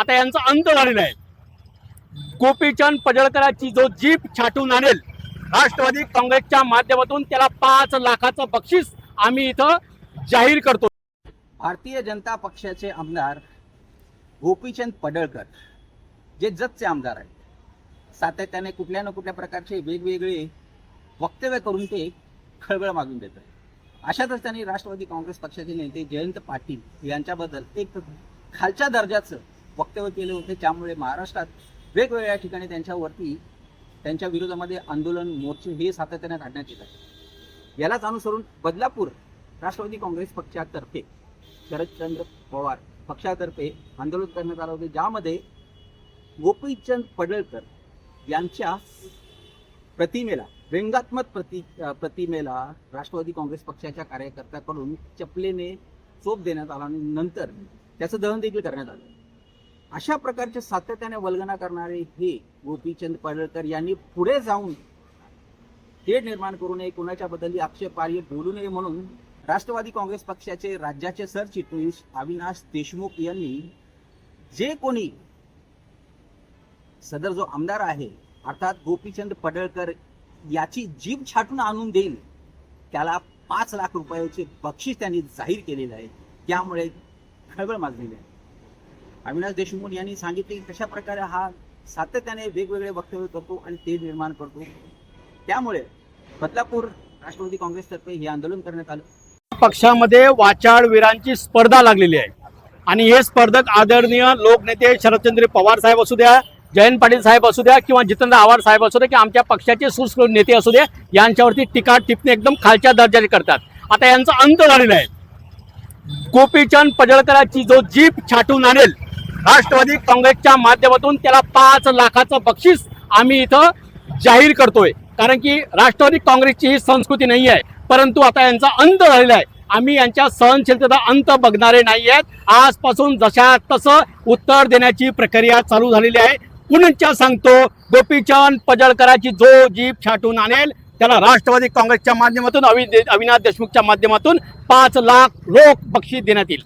आता यांचा अंत झालेला आहे. गोपीचंद पडळकरांची जो जीप छाटून आणेल राष्ट्रवादी काँग्रेसच्या माध्यमातून त्याला पाच लाखाचं बक्षीस आम्ही इथं जाहीर करतो. भारतीय जनता पक्षाचे आमदार गोपीचंद पडळकर जे जतचे आमदार आहेत सातत्याने कुठल्या ना कुठल्या प्रकारचे वेगवेगळे वक्तव्य करून ते खळबळ मागून देत आहेत. अशातच त्यांनी राष्ट्रवादी काँग्रेस पक्षाचे नेते जयंत पाटील यांच्याबद्दल एक खालच्या दर्जाचं वक्तव्य केले होते त्यामुळे महाराष्ट्रात वेगवेगळ्या ठिकाणी त्यांच्यावरती त्यांच्या विरोधामध्ये आंदोलन मोर्चे हे सातत्याने काढण्यात येत आहे. यालाच अनुसरून बदलापूर राष्ट्रवादी काँग्रेस पक्षातर्फे शरदचंद्र पवार पक्षातर्फे आंदोलन करण्यात आलं होते ज्यामध्ये गोपीचंद पडळकर यांच्या प्रतिमेला व्यंगात्मक प्रति प्रतिमेला राष्ट्रवादी काँग्रेस पक्षाच्या कार्यकर्त्याकडून चपलेने चोप देण्यात आला आणि नंतर त्याचं दहन देखील करण्यात आलं. अशा प्रकारच्या सातत्याने वल्गना करणारे हे गोपीचंद पडळकर यांनी पुढे जाऊन खेळ निर्माण करू नये कुणाच्या बद्दल आक्षेपार्य बोलू नये म्हणून राष्ट्रवादी काँग्रेस पक्षाचे राज्याचे सरचिटणीस अविनाश देशमुख यांनी जे कोणी सदर जो आमदार आहे अर्थात गोपीचंद पडळकर याची जीभ छाटून आणून देईल त्याला पाच लाख रुपयाचे बक्षीस त्यांनी जाहीर केलेलं आहे. त्यामुळे खळबळ माजलेली आहे. अविनाश देशमुख यांनी सांगितले की कशा प्रकारे हा सातत्याने वेगवेगळे वक्तव्य करतो आणि ते निर्माण करतो. त्यामुळे बदलापूर राष्ट्रवादी काँग्रेसतर्फे हे आंदोलन करण्यात आलं. पक्षामध्ये वाचाळवीरांची स्पर्धा लागलेली आहे. आणि हे स्पर्धक आदरणीय लोकनेते शरदचंद्र पवार साहेब असू द्या जयंत पाटील साहेब असू द्या किंवा जितेंद्र आव्हाड साहेब असू द्या की आमच्या पक्षाचे सुस्कृत नेते असू द्या यांच्यावरती टीका टिपणे एकदम खालच्या दर्जाचे करतात. आता यांचा अंत झालेला आहे. गोपीचंद पडळकरांची जो जीप छाटून आणेल राष्ट्रवादी काँग्रेसच्या माध्यमातून त्याला पाच लाखाचं बक्षीस आम्ही इथं जाहीर करतोय. कारण की राष्ट्रवादी काँग्रेसची ही संस्कृती नाही आहे. परंतु आता यांचा अंत झालेला आहे. आम्ही यांच्या सहनशीलतेचा अंत बघणारे नाही आहेत. आजपासून जशा तसं उत्तर देण्याची प्रक्रिया चालू झालेली आहे. पुनच्या सांगतो गोपीचंद पजळकराची जो जीप छाटून आणेल त्याला राष्ट्रवादी काँग्रेसच्या माध्यमातून अवि अविनाश देशमुखच्या माध्यमातून पाच लाख रोख बक्षीस देण्यात येईल.